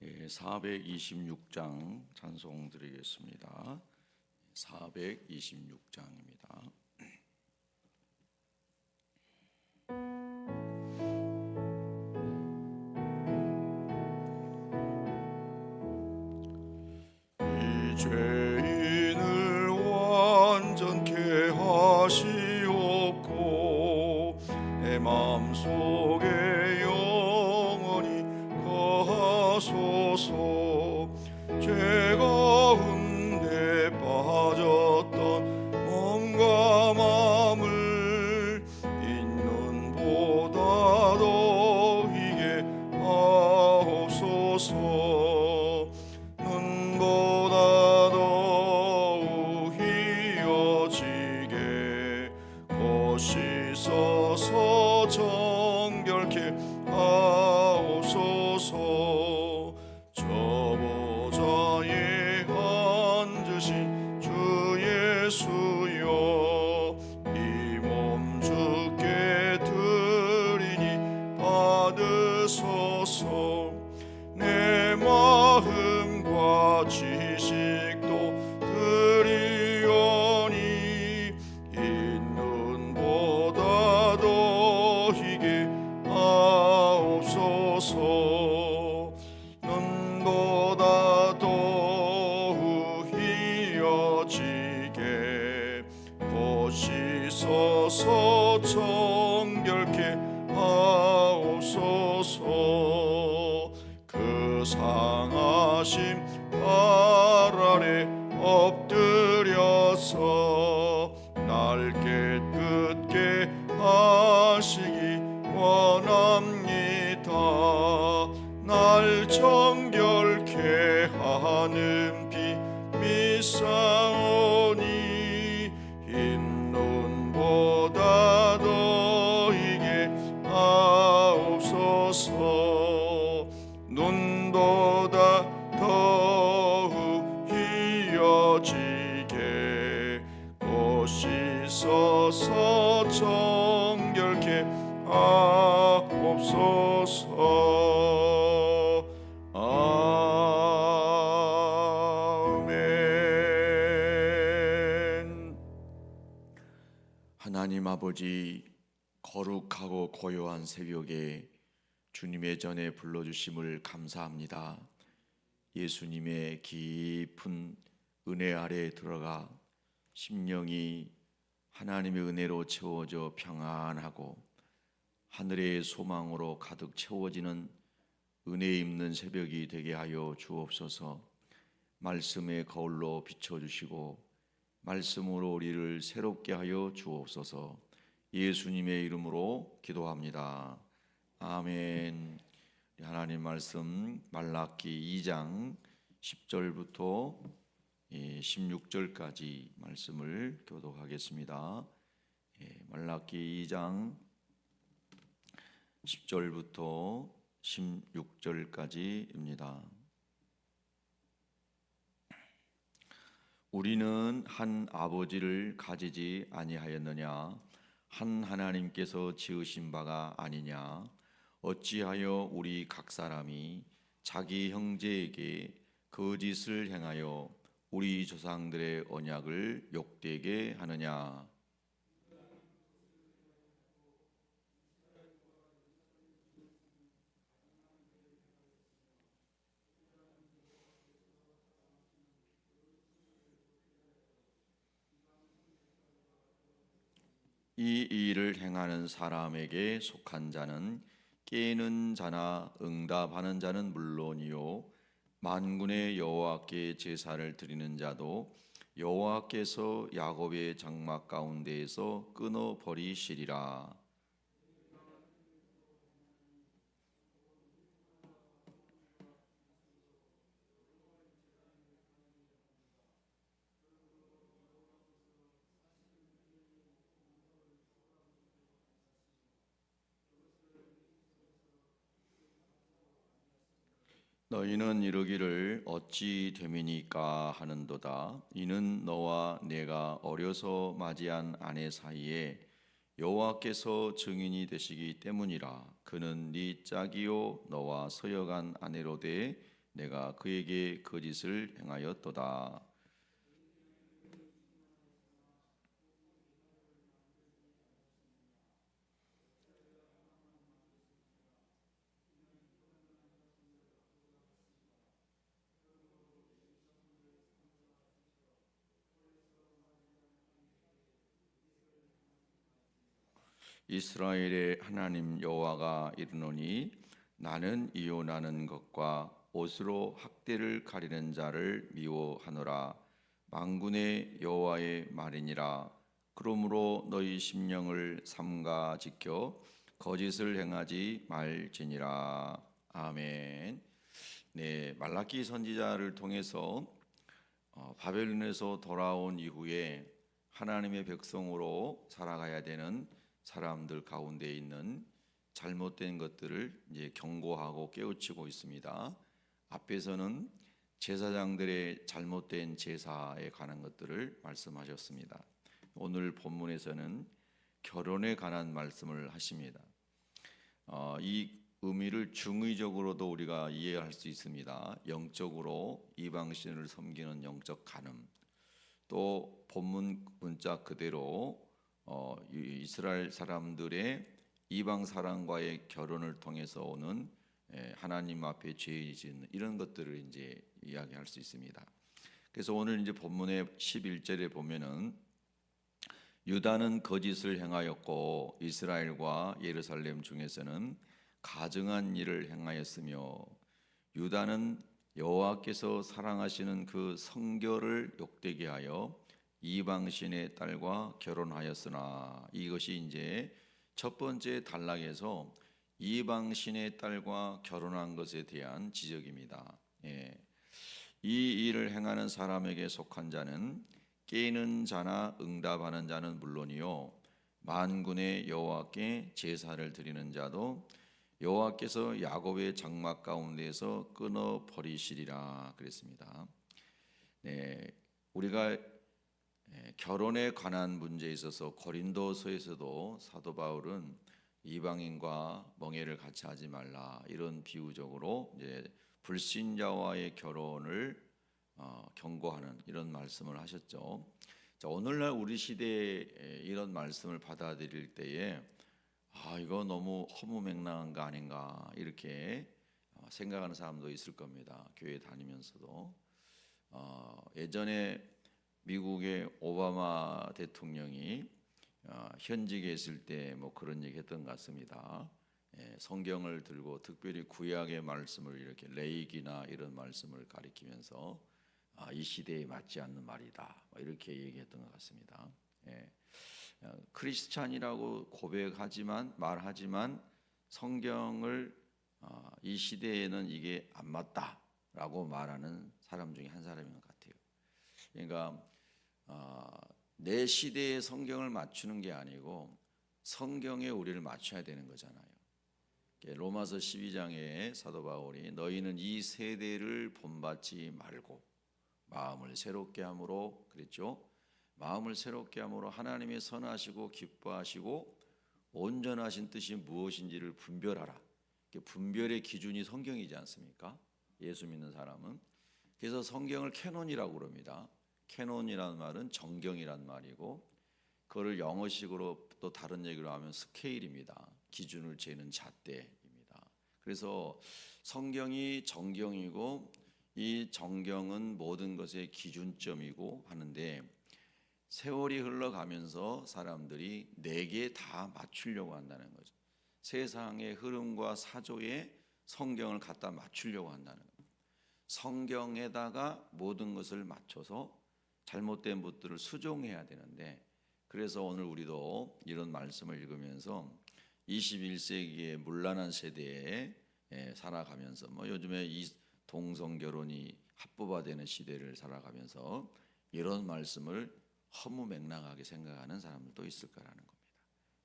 426장 찬송 드리겠습니다. 426장입니다. 하옵소서. 그 상하심 발 하나님 아버지 거룩하고 고요한 새벽에 주님의 전에 불러주심을 감사합니다. 예수님의 깊은 은혜 아래에 들어가 심령이 하나님의 은혜로 채워져 평안하고 하늘의 소망으로 가득 채워지는 은혜 입는 새벽이 되게 하여 주옵소서. 말씀의 거울로 비춰 주시고 말씀으로 우리를 새롭게 하여 주옵소서. 예수님의 이름으로 기도합니다. 아멘. 하나님 말씀 말라기 2장 10절부터 16절까지 말씀을 교독하겠습니다. 예, 말라기 2장 10절부터 16절까지입니다. 우리는 한 아버지를 가지지 아니하였느냐? 한 하나님께서 지으신 바가 아니냐? 어찌하여 우리 각 사람이 자기 형제에게 거짓을 행하여 우리 조상들의 언약을 욕되게 하느냐 이 일을 행하는 사람에게 속한 자는 깨는 자나 응답하는 자는 물론이요. 만군의 여호와께 제사를 드리는 자도 여호와께서 야곱의 장막 가운데에서 끊어 버리시리라 너희는 이르기를 어찌 됨이니까 하는도다 이는 너와 내가 어려서 맞이한 아내 사이에 여호와께서 증인이 되시기 때문이라 그는 네 짝이요 너와 서여간 아내로 돼 내가 그에게 거짓을 행하였도다. 이스라엘의 하나님 여호와가 이르노니 나는 이혼하는 것과 옷으로 학대를 가리는 자를 미워하노라. 망군의 여호와의 말이니라. 그러므로 너희 심령을 삼가 지켜 거짓을 행하지 말지니라. 아멘. 네 말라기 선지자를 통해서 어, 바벨론에서 돌아온 이후에 하나님의 백성으로 살아가야 되는 사람들 가운데 있는 잘못된 것들을 이제 경고하고 깨우치고 있습니다. 앞에서는 제사장들의 잘못된 제사에 관한 것들을 말씀하셨습니다. 오늘 본문에서는 결혼에 관한 말씀을 하십니다. 어, 이 의미를 중의적으로도 우리가 이해할 수 있습니다. 영적으로 이방신을 섬기는 영적 간음, 또 본문 문자 그대로 어, 이- 이스라엘 사람들의 이방 사람과의 결혼을 통해서 오는 에, 하나님 앞에 죄 짓는 이런 것들을 이제 이야기할 수 있습니다. 그래서 오늘 이제 본문의 11절에 보면은 유다는 거짓을 행하였고 이스라엘과 예루살렘 중에서는 가증한 일을 행하였으며 유다는 여호와께서 사랑하시는 그 성결을 욕되게 하여 이방신의 딸과 결혼하였으나 이것이 이제 첫 번째 단락에서 이방신의 딸과 결혼한 것에 대한 지적입니다. 예. 이 일을 행하는 사람에게 속한 자는 깨는 자나 응답하는 자는 물론이요 만군의 여호와께 제사를 드리는 자도 여호와께서 야곱의 장막 가운데에서 끊어 버리시리라 그랬습니다. 네, 우리가 예, 결혼에 관한 문제에 있어서 고린도서에서도 사도 바울은 이방인과 멍해를 같이 하지 말라 이런 비유적으로 이제 불신자와의 결혼을 어, 경고하는 이런 말씀을 하셨죠. 자, 오늘날 우리 시대에 이런 말씀을 받아들일 때에 아 이거 너무 허무맹랑한 거 아닌가 이렇게 어, 생각하는 사람도 있을 겁니다. 교회 다니면서도 어, 예전에 미국의 오바마 대통령이 어, 현직에 있을 때 뭐 그런 얘기 했던 것 같습니다. 예, 성경을 들고 특별히 구약의 말씀을 이렇게 레이기나 이런 말씀을 가리키면서 아, 이 시대에 맞지 않는 말이다 뭐 이렇게 얘기했던 것 같습니다. 예, 어, 크리스찬이라고 고백하지만 말하지만 성경을 어, 이 시대에는 이게 안 맞다라고 말하는 사람 중에 한 사람인 것 같아요. 그러니까 어, 내 시대의 성경을 맞추는 게 아니고 성경에 우리를 맞춰야 되는 거잖아요. 로마서 12장에 사도 바울이 너희는 이 세대를 본받지 말고 마음을 새롭게 함으로 그랬죠. 마음을 새롭게 함으로 하나님의 선하시고 기뻐하시고 온전하신 뜻이 무엇인지를 분별하라. 분별의 기준이 성경이지 않습니까? 예수 믿는 사람은 그래서 성경을 캐논이라고 그럽니다. 캐논이라는 말은 정경이란 말이고 그거를 영어식으로 또 다른 얘기로 하면 스케일입니다. 기준을 재는 잣대입니다. 그래서 성경이 정경이고 이 정경은 모든 것의 기준점이고 하는데 세월이 흘러가면서 사람들이 내게 다 맞추려고 한다는 거죠. 세상의 흐름과 사조에 성경을 갖다 맞추려고 한다는 거예요. 성경에다가 모든 것을 맞춰서 잘못된 것들을 수정해야 되는데 그래서 오늘 우리도 이런 말씀을 읽으면서 21세기의 문란한 세대에 예, 살아가면서 뭐 요즘에 이 동성 결혼이 합법화되는 시대를 살아가면서 이런 말씀을 허무맹랑하게 생각하는 사람들도 있을 거라는 겁니다.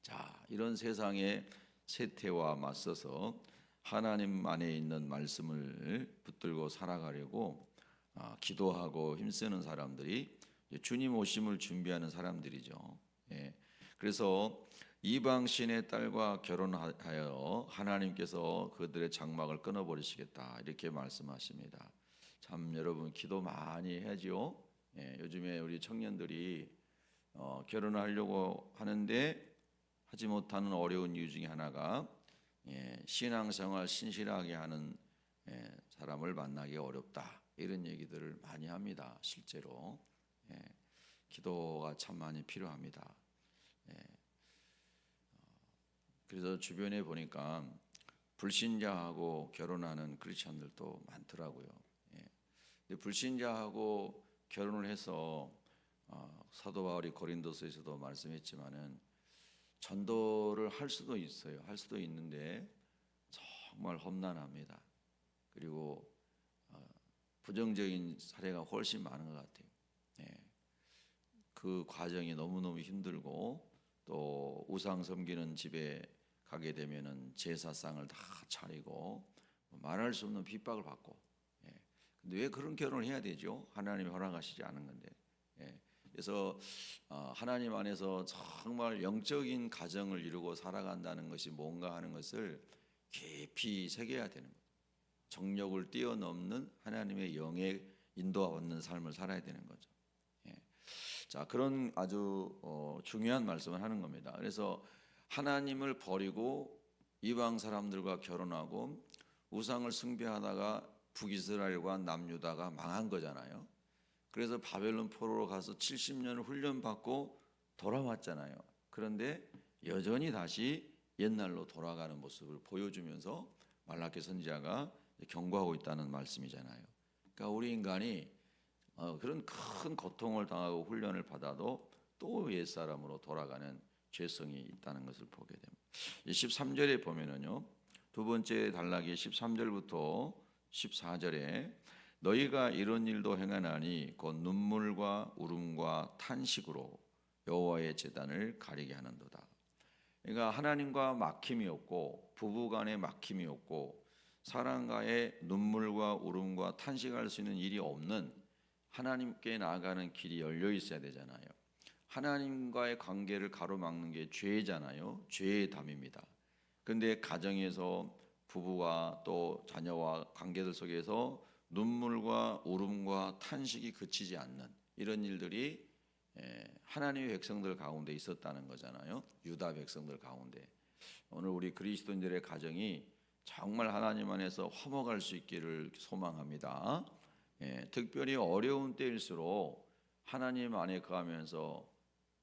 자, 이런 세상의 세태와 맞서서 하나님 안에 있는 말씀을 붙들고 살아가려고 아, 기도하고 힘쓰는 사람들이 주님 오심을 준비하는 사람들이죠. 예. 그래서 이방 신의 딸과 결혼하여 하나님께서 그들의 장막을 끊어버리시겠다 이렇게 말씀하십니다. 참 여러분 기도 많이 해지요. 예, 요즘에 우리 청년들이 어, 결혼하려고 하는데 하지 못하는 어려운 이유 중에 하나가 예, 신앙생활 신실하게 하는 예, 사람을 만나기 어렵다 이런 얘기들을 많이 합니다. 실제로 예, 기도가 참 많이 필요합니다. 예, 어, 그래서 주변에 보니까 불신자하고 결혼하는 크리스천들도 많더라고요. 예, 근데 불신자하고 결혼을 해서 어, 사도 바울이 고린도서에서도 말씀했지만은 전도를 할 수도 있어요. 할 수도 있는데 정말 험난합니다. 그리고 어, 부정적인 사례가 훨씬 많은 것 같아요. 예. 그 과정이 너무 너무 힘들고 또 우상 섬기는 집에 가게 되면은 제사상을 다 차리고 말할 수 없는 핍박을 받고. 예. 근데 왜 그런 결혼을 해야 되죠? 하나님이 허락하시지 않은 건데. 예. 그래서 어, 하나님 안에서 정말 영적인 가정을 이루고 살아간다는 것이 뭔가 하는 것을 깊이 새겨야 되는 거예요. 정력을 뛰어넘는 하나님의 영에 인도받는 삶을 살아야 되는 거죠. 예. 자 그런 아주 어, 중요한 말씀을 하는 겁니다. 그래서 하나님을 버리고 이방 사람들과 결혼하고 우상을 숭배하다가 북이스라엘과 남유다가 망한 거잖아요. 그래서 바벨론 포로로 가서 70년을 훈련받고 돌아왔잖아요. 그런데 여전히 다시 옛날로 돌아가는 모습을 보여주면서 말라키 선지자가 경고하고 있다는 말씀이잖아요. 그러니까 우리 인간이 어, 그런 큰 고통을 당하고 훈련을 받아도 또 옛사람으로 돌아가는 죄성이 있다는 것을 보게 됩니다. 13절에 보면은요. 두 번째 단락이 13절부터 14절에 너희가 이런 일도 행하나니 곧 눈물과 울음과 탄식으로 여호와의 제단을 가리게 하는도다. 그러니까 하나님과 막힘이 없고 부부간에 막힘이 없고 사랑과의 눈물과 울음과 탄식할 수 있는 일이 없는 하나님께 나아가는 길이 열려 있어야 되잖아요. 하나님과의 관계를 가로막는 게 죄잖아요. 죄의 담입니다. 근데 가정에서 부부와 또 자녀와 관계들 속에서 눈물과 울음과 탄식이 그치지 않는 이런 일들이 예, 하나님의 백성들 가운데 있었다는 거잖아요. 유다 백성들 가운데 오늘 우리 그리스도인들의 가정이 정말 하나님 안에서 화목할 수 있기를 소망합니다. 예, 특별히 어려운 때일수록 하나님 안에 거하면서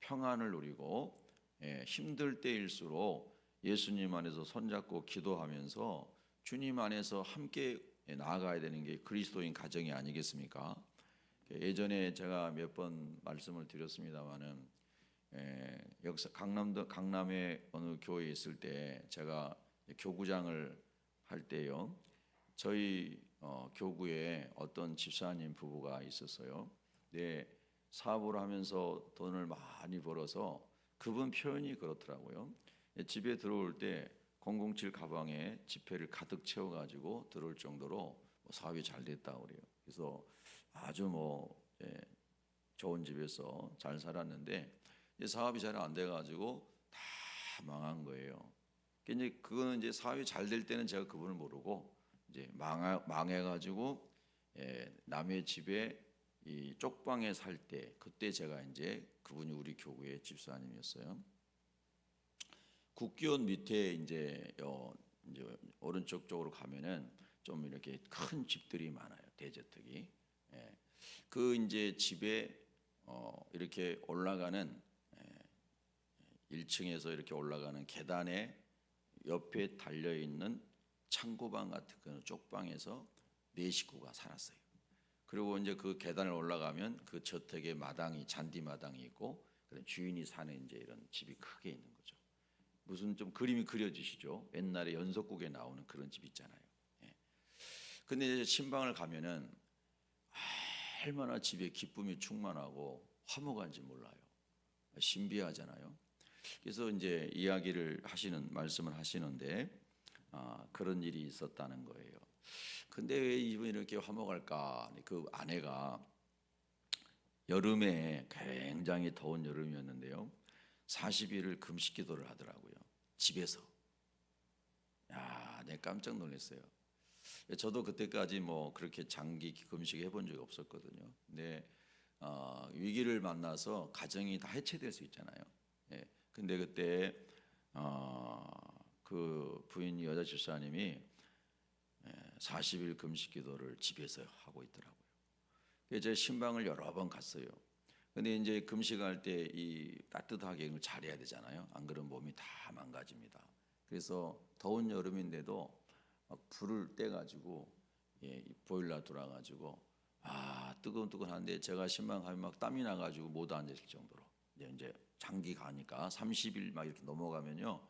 평안을 누리고 예, 힘들 때일수록 예수님 안에서 손잡고 기도하면서 주님 안에서 함께 나아가야 되는 게 그리스도인 가정이 아니겠습니까? 예전에 제가 몇 번 말씀을 드렸습니다만은 예, 역사 강남도 강남의 어느 교회에 있을 때 제가 교구장을 할 때요. 저희 어, 교구에 어떤 집사님 부부가 있었어요. 네, 사업을 하면서 돈을 많이 벌어서 그분 표현이 그렇더라고요. 예, 집에 들어올 때 007 가방에 지폐를 가득 채워가지고 들어올 정도로 뭐 사업이 잘 됐다 그래요. 그래서 아주 뭐 예, 좋은 집에서 잘 살았는데 사업이 잘 안 돼가지고 다 망한 거예요. 이제 그거는 이제 사업이 잘될 때는 제가 그분을 모르고 이제 망하, 망해가지고 예, 남의 집에 이 쪽방에 살 때 그때 제가 이제 그분이 우리 교구의 집사님이었어요. 국기원 밑에 이제 어, 이제 오른쪽 쪽으로 가면은 좀 이렇게 큰 집들이 많아요 대저택이. 예. 그 이제 집에 어, 이렇게 올라가는 예, 1층에서 이렇게 올라가는 계단에 옆에 달려 있는 창고방 같은 그 쪽방에서 네 식구가 살았어요. 그리고 이제 그 계단을 올라가면 그 저택에 마당이 잔디 마당이 있고 그다음 주인이 사는 이제 이런 집이 크게 있는 거죠. 무슨 좀 그림이 그려지시죠? 옛날에 연속국에 나오는 그런 집 있잖아요. 예. 근데 이제 신방을 가면은 얼마나 집에 기쁨이 충만하고 화목한지 몰라요. 신비하잖아요. 그래서 이제 이야기를 하시는 말씀을 하시는데 아, 그런 일이 있었다는 거예요. 근데 왜 이분이 이렇게 화목할까? 그 아내가 여름에 굉장히 더운 여름이었는데요. 40일을 금식 기도를 하더라고요. 집에서. 야, 내가 깜짝 놀랐어요. 저도 그때까지 뭐 그렇게 장기 금식 해본 적이 없었거든요. 근데 어, 위기를 만나서 가정이 다 해체될 수 있잖아요. 예. 근데 그때 어, 그 부인 여자 집사님이 예, 40일 금식 기도를 집에서 하고 있더라고요. 그래서 제 신방을 여러 번 갔어요. 근데 이제 금식할 때 이 따뜻하게 잘해야 되잖아요. 안 그러면 몸이 다 망가집니다. 그래서 더운 여름인데도 막 불을 떼 가지고 예, 이 보일러 돌아 가지고 아 뜨끈뜨끈한데 제가 신방 가면 막 땀이 나 가지고 못 앉을 정도로 이제 장기 가니까 30일 막 이렇게 넘어가면요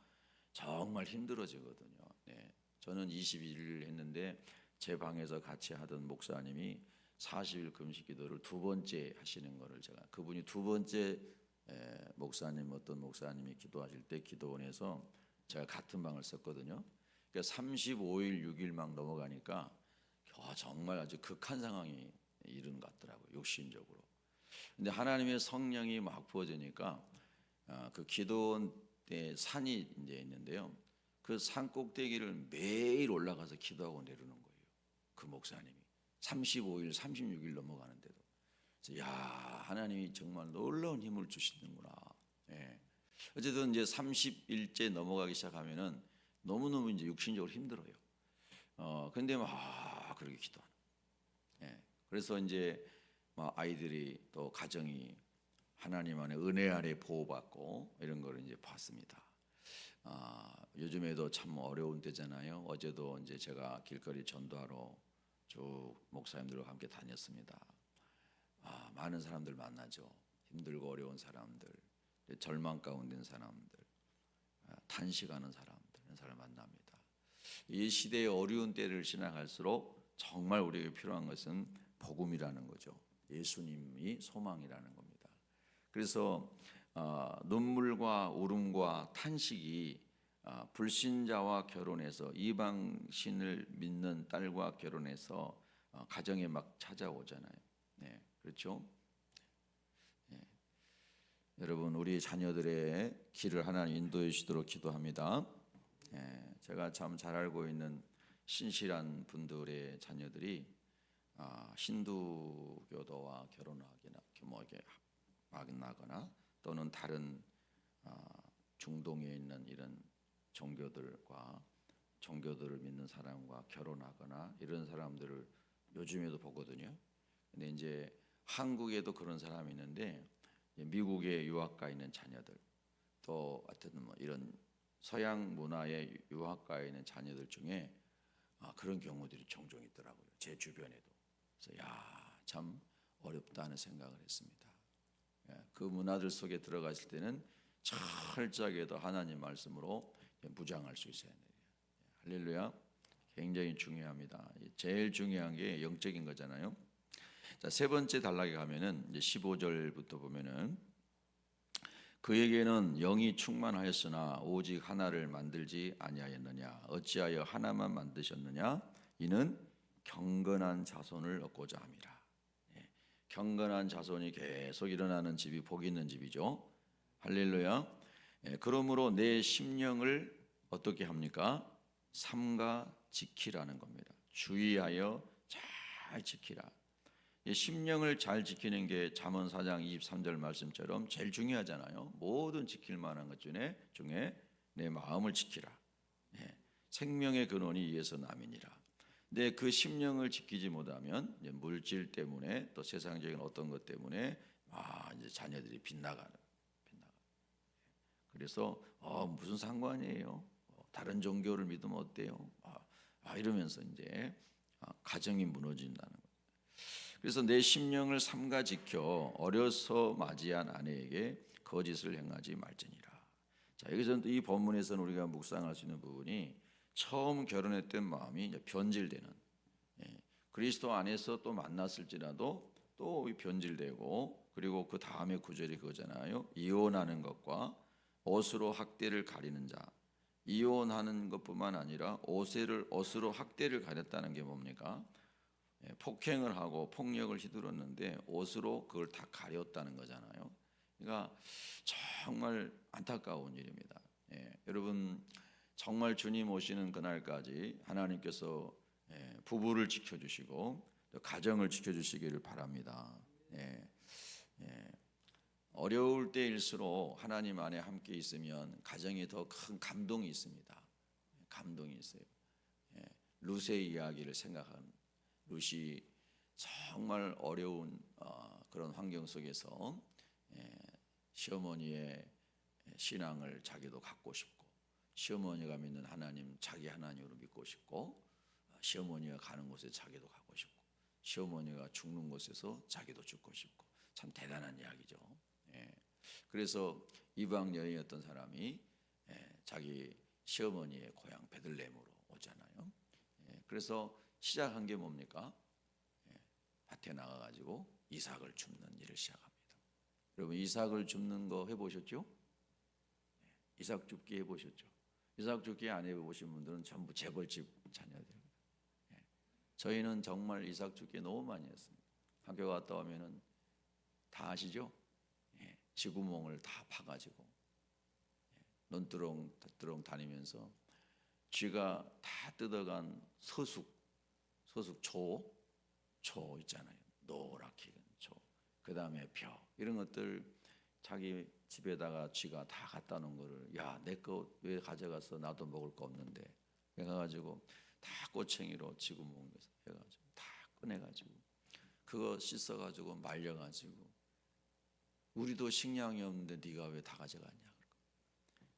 정말 힘들어지거든요. 네. 저는 21일 했는데 제 방에서 같이 하던 목사님이 40일 금식 기도를 두 번째 하시는 거를 제가 그분이 두 번째 에, 목사님 어떤 목사님이 기도하실 때 기도원에서 제가 같은 방을 썼거든요. 그러니까 35일 6일 막 넘어가니까 아, 정말 아주 극한 상황이 이른 것 같더라고요. 욕심적으로. 근데 하나님의 성령이 막 부어지니까 아, 그 기도원 때 산이 이제 있는데요. 그 산 꼭대기를 매일 올라가서 기도하고 내려오는 거예요. 그 목사님이 35일, 36일 넘어가는데도. 그래서 야 하나님이 정말 놀라운 힘을 주시는구나. 예. 어쨌든 이제 30일째 넘어가기 시작하면은 너무 너무 이제 육신적으로 힘들어요. 어 근데 막 그렇게 기도하는. 예. 그래서 이제 막 아이들이 또 가정이 하나님 안에 은혜 아래 보호받고 이런 거를 이제 봤습니다. 아, 요즘에도 참 어려운 때잖아요. 어제도 이제 제가 길거리 전도하러 쭉 목사님들과 함께 다녔습니다. 아, 많은 사람들 만나죠. 힘들고 어려운 사람들, 절망 가운데 있는 사람들, 아, 탄식하는 사람들, 이런 사람 만납니다. 이 시대의 어려운 때를 지나갈수록 정말 우리에게 필요한 것은 복음이라는 거죠. 예수님이 소망이라는 겁니다. 그래서 어, 눈물과 울음과 탄식이 어, 불신자와 결혼해서 이방신을 믿는 딸과 결혼해서 어, 가정에 막 찾아오잖아요. 네, 그렇죠. 네. 여러분 우리 자녀들의 길을 하나님 인도해 주시도록 기도합니다. 예, 제가 참 잘 알고 있는 신실한 분들의 자녀들이 아, 힌두교도와 결혼하거나 뭐게 만나거나 또는 다른 아, 중동에 있는 이런 종교들과 종교들을 믿는 사람과 결혼하거나 이런 사람들을 요즘에도 보거든요. 근데 이제 한국에도 그런 사람이 있는데 미국에 유학 가 있는 자녀들 또 하여튼 뭐 이런 서양 문화의 유학 가 있는 자녀들 중에 아, 그런 경우들이 종종 있더라고요. 제 주변에도. 그래서 야 참 어렵다는 생각을 했습니다. 예, 그 문화들 속에 들어갔을 때는 철저하게도 하나님 말씀으로 무장할 수 있어야 돼요. 예, 할렐루야. 굉장히 중요합니다. 제일 중요한 게 영적인 거잖아요. 자, 세 번째 단락에 가면은 이제 15절부터 보면은 그에게는 영이 충만하였으나 오직 하나를 만들지 아니하였느냐 어찌하여 하나만 만드셨느냐 이는 경건한 자손을 얻고자 함이라. 예, 경건한 자손이 계속 일어나는 집이 복 있는 집이죠. 할렐루야. 예, 그러므로 내 심령을 어떻게 합니까? 삼가 지키라는 겁니다. 주의하여 잘 지키라. 이 심령을 잘 지키는 게 잠언 4장 23절 말씀처럼 제일 중요하잖아요. 모든 지킬 만한 것 중에 중에 내 마음을 지키라. 예, 생명의 근원이 이에서 남이니라. 근데 그 심령을 지키지 못하면 물질 때문에 또 세상적인 어떤 것 때문에 아 이제 자녀들이 빗나가는 빗나가. 그래서 어 무슨 상관이에요? 어, 다른 종교를 믿으면 어때요? 아, 아 이러면서 이제 아, 가정이 무너진다는 거. 그래서 내 심령을 삼가 지켜 어려서 맞이한 아내에게 거짓을 행하지 말지니라. 자 여기서 이 본문에서는 우리가 묵상할 수 있는 부분이 처음 결혼했던 마음이 변질되는 예, 그리스도 안에서 또 만났을지라도 또 변질되고 그리고 그 다음에 구절이 그거잖아요. 이혼하는 것과 옷으로 학대를 가리는 자. 이혼하는 것뿐만 아니라 옷을 옷으로 학대를 가렸다는 게 뭡니까? 예, 폭행을 하고 폭력을 휘두르는데 옷으로 그걸 다 가렸다는 거잖아요. 그러니까 정말 안타까운 일입니다. 예, 여러분 정말 주님 오시는 그날까지 하나님께서 예, 부부를 지켜주시고 또 가정을 지켜주시기를 바랍니다. 예, 예. 어려울 때일수록 하나님 안에 함께 있으면 가정에 더 큰 감동이 있습니다. 감동이 있어요. 예, 룻의 이야기를 생각한 룻이 정말 어려운 어, 그런 환경 속에서 예, 시어머니의 신앙을 자기도 갖고 싶고 시어머니가 믿는 하나님 자기 하나님으로 믿고 싶고 어, 시어머니가 가는 곳에 자기도 가고 싶고 시어머니가 죽는 곳에서 자기도 죽고 싶고 참 대단한 이야기죠. 예. 그래서 이방 여인이었던 사람이 예, 자기 시어머니의 고향 베들레헴으로 오잖아요. 예, 그래서 시작한 게 뭡니까? 예, 밭에 나가 가지고 이삭을 줍는 일을 시작합니다. 여러분 이삭을 줍는 거 해보셨죠? 예, 이삭 줍기 해보셨죠? 이삭 줍기 안 해보신 분들은 전부 재벌집 자녀들입니다. 예, 저희는 정말 이삭 줍기 너무 많이 했습니다. 학교 갔다 오면은 다 아시죠? 예, 쥐구멍을 다 파가지고 예, 논두렁 밭두렁 다니면서 쥐가 다 뜯어간 서숙 서숙 초, 초 있잖아요. 노랗게 초. 그 다음에 벼 이런 것들 자기 집에다가 쥐가 다 갖다 놓은 거를 야 내 거 왜 가져가서 나도 먹을 거 없는데? 해가지고 다 꼬챙이로 쥐구멍에서 해가지고 다 꺼내가지고 그거 씻어가지고 말려가지고 우리도 식량이 없는데 네가 왜 다 가져갔냐?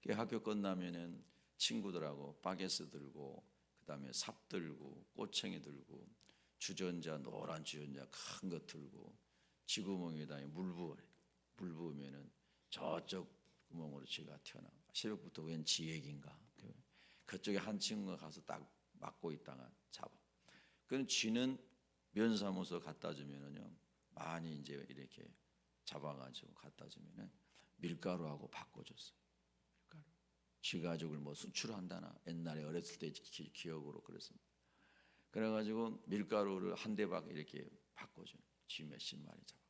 그 학교 끝나면은 친구들하고 바게스 들고 그다음에 삽 들고 꼬챙이 들고 주전자 노란 주전자 큰 거 들고 지구멍에다 물 부어 물 부으면은 저쪽 구멍으로 쥐가 튀어나 새벽부터 웬 지 얘기인가 그- 그쪽에 한 친구가 가서 딱 막고 있다가 잡아 그는 쥐는 면사무소 갖다 주면은요 많이 이제 이렇게 잡아가지고 갖다 주면은 밀가루하고 바꿔줬어요. 밀가루. 쥐 가죽을 뭐 수출한다나 옛날에 어렸을 때 기, 기억으로 그랬습니다. 그래가지고 밀가루를 한 대박 이렇게 바꿔줘요. 쥐 몇십 마리 잡아.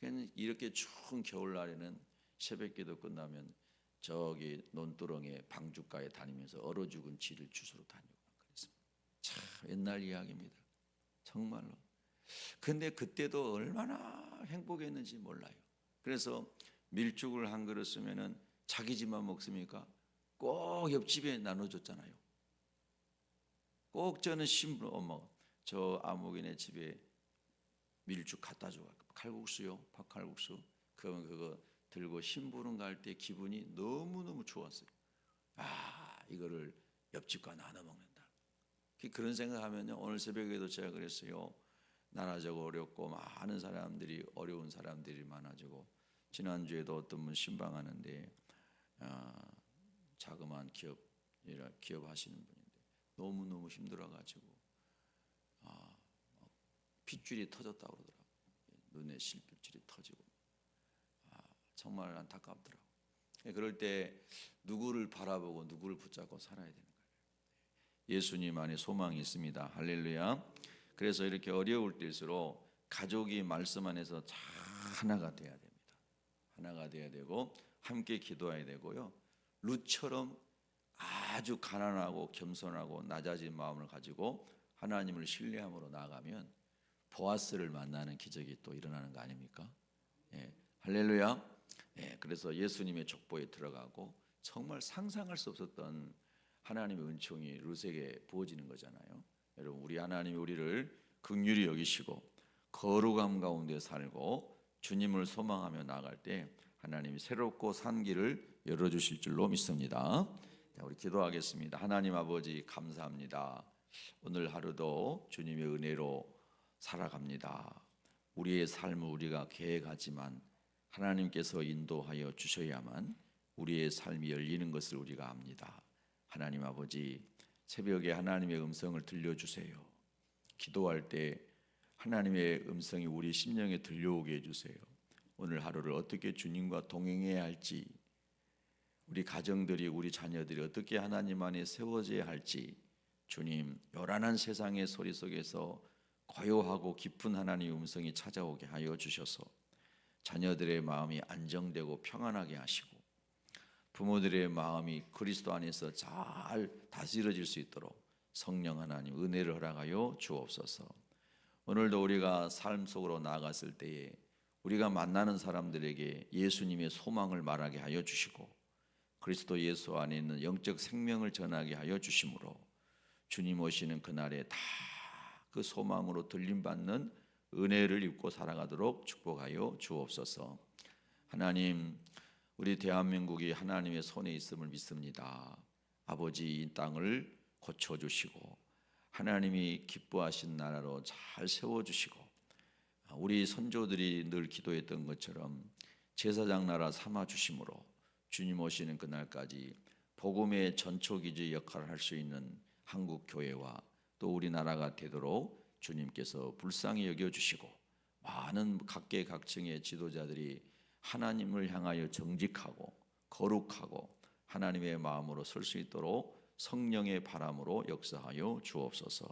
그는 이렇게 추운 겨울날에는 새벽기도 끝나면 저기 논두렁에 방주가에 다니면서 얼어 죽은 쥐를 주스로 다니고 그랬습니다. 참 옛날 이야기입니다. 정말로. 근데 그때도 얼마나 행복했는지 몰라요. 그래서 밀죽을 한 그릇 쓰면은 자기 집만 먹습니까? 꼭 옆집에 나눠줬잖아요. 꼭 저는 신부 엄마 저 아무개네 집에 밀죽 갖다 줘 칼국수요 밥칼국수 그러면 그거 들고 신부름 갈 때 기분이 너무 너무 좋았어요. 아 이거를 옆집과 나눠 먹는다. 그런 생각하면요 오늘 새벽에도 제가 그랬어요. 나라적 어렵고 많은 사람들이 어려운 사람들이 많아지고 지난주에도 어떤 분 신방하는데 아, 자그마한 기업 기업 하시는 분인데 너무 너무 힘들어 가지고 아, 핏줄이 터졌다고 그러더라고 눈에 실핏줄이 터지고 아, 정말 안타깝더라고 그럴 때 누구를 바라보고 누구를 붙잡고 살아야 되는 거예요 예수님 안에 소망이 있습니다 할렐루야 그래서 이렇게 어려울 때일수록 가족이 말씀 안에서 잘 하나가 돼야 됩니다. 하나가 돼야 되고 함께 기도해야 되고요. 룻처럼 아주 가난하고 겸손하고 낮아진 마음을 가지고 하나님을 신뢰함으로 나아가면 보아스를 만나는 기적이 또 일어나는 거 아닙니까? 예, 할렐루야. 예, 그래서 예수님의 족보에 들어가고 정말 상상할 수 없었던 하나님의 은총이 룻에게 부어지는 거잖아요. 여러분 우리 하나님이 우리를 긍휼히 여기시고 거룩함 가운데 살고 주님을 소망하며 나갈 때 하나님이 새롭고 산 길을 열어 주실 줄로 믿습니다. 자, 우리 기도하겠습니다. 하나님 아버지 감사합니다. 오늘 하루도 주님의 은혜로 살아갑니다. 우리의 삶을 우리가 계획하지만 하나님께서 인도하여 주셔야만 우리의 삶이 열리는 것을 우리가 압니다. 하나님 아버지 새벽에 하나님의 음성을 들려주세요. 기도할 때 하나님의 음성이 우리 심령에 들려오게 해주세요. 오늘 하루를 어떻게 주님과 동행해야 할지, 우리 가정들이 우리 자녀들이 어떻게 하나님 안에 세워져야 할지, 주님 요란한 세상의 소리 속에서 고요하고 깊은 하나님의 음성이 찾아오게 하여 주셔서 자녀들의 마음이 안정되고 평안하게 하시고 부모들의 마음이 그리스도 안에서 잘 다스려질 수 있도록 성령 하나님 은혜를 허락하여 주옵소서. 오늘도 우리가 삶 속으로 나아갔을 때에 우리가 만나는 사람들에게 예수님의 소망을 말하게 하여 주시고 그리스도 예수 안에 있는 영적 생명을 전하게 하여 주심으로 주님 오시는 그날에 다 그 소망으로 들림 받는 은혜를 입고 살아가도록 축복하여 주옵소서. 하나님 우리 대한민국이 하나님의 손에 있음을 믿습니다. 아버지 이 땅을 고쳐 주시고 하나님이 기뻐하신 나라로 잘 세워 주시고 우리 선조들이 늘 기도했던 것처럼 제사장 나라 삼아 주심으로 주님 오시는 그날까지 복음의 전초기지 역할을 할 수 있는 한국 교회와 또 우리나라가 되도록 주님께서 불쌍히 여겨 주시고 많은 각계각층의 지도자들이 하나님을 향하여 정직하고 거룩하고 하나님의 마음으로 설 수 있도록 성령의 바람으로 역사하여 주옵소서.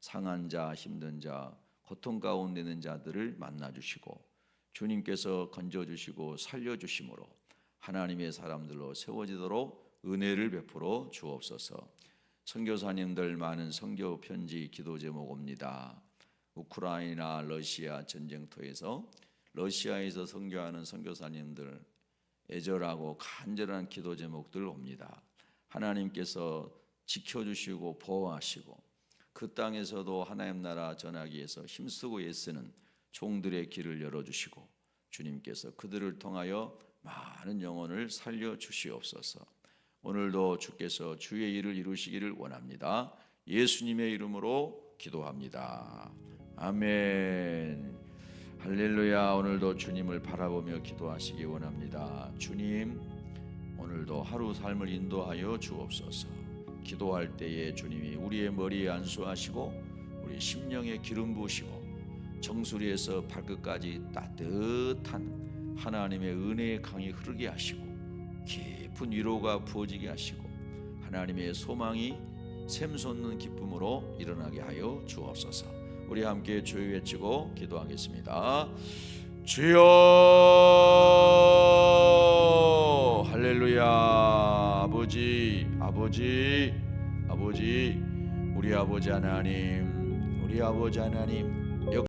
상한 자, 힘든 자, 고통 가운데 있는 자들을 만나 주시고 주님께서 건져 주시고 살려 주심으로 하나님의 사람들로 세워지도록 은혜를 베풀어 주옵소서. 선교사님들 많은 선교 편지 기도 제목 옵니다. 우크라이나 러시아 전쟁터에서 러시아에서 선교하는 선교사님들 애절하고 간절한 기도 제목들 옵니다. 하나님께서 지켜주시고 보호하시고 그 땅에서도 하나님 나라 전하기 위해서 힘쓰고 애쓰는 종들의 길을 열어주시고 주님께서 그들을 통하여 많은 영혼을 살려 주시옵소서. 오늘도 주께서 주의 일을 이루시기를 원합니다. 예수님의 이름으로 기도합니다. 아멘. 할렐루야. 오늘도 주님을 바라보며 기도하시기 원합니다. 주님, 오늘도 하루 삶을 인도하여 주옵소서. 기도할 때에 주님이 우리의 머리에 안수하시고 우리 심령에 기름 부으시고 정수리에서 발끝까지 따뜻한 하나님의 은혜의 강이 흐르게 하시고 깊은 위로가 부어지게 하시고 하나님의 소망이 샘솟는 기쁨으로 일어나게 하여 주옵소서. 우리 함께 주여 외치고 기도하겠습니다. 주여 할렐루야 아버지 아버지 아버지 우리 아버지 하나님 우리 아버지 하나님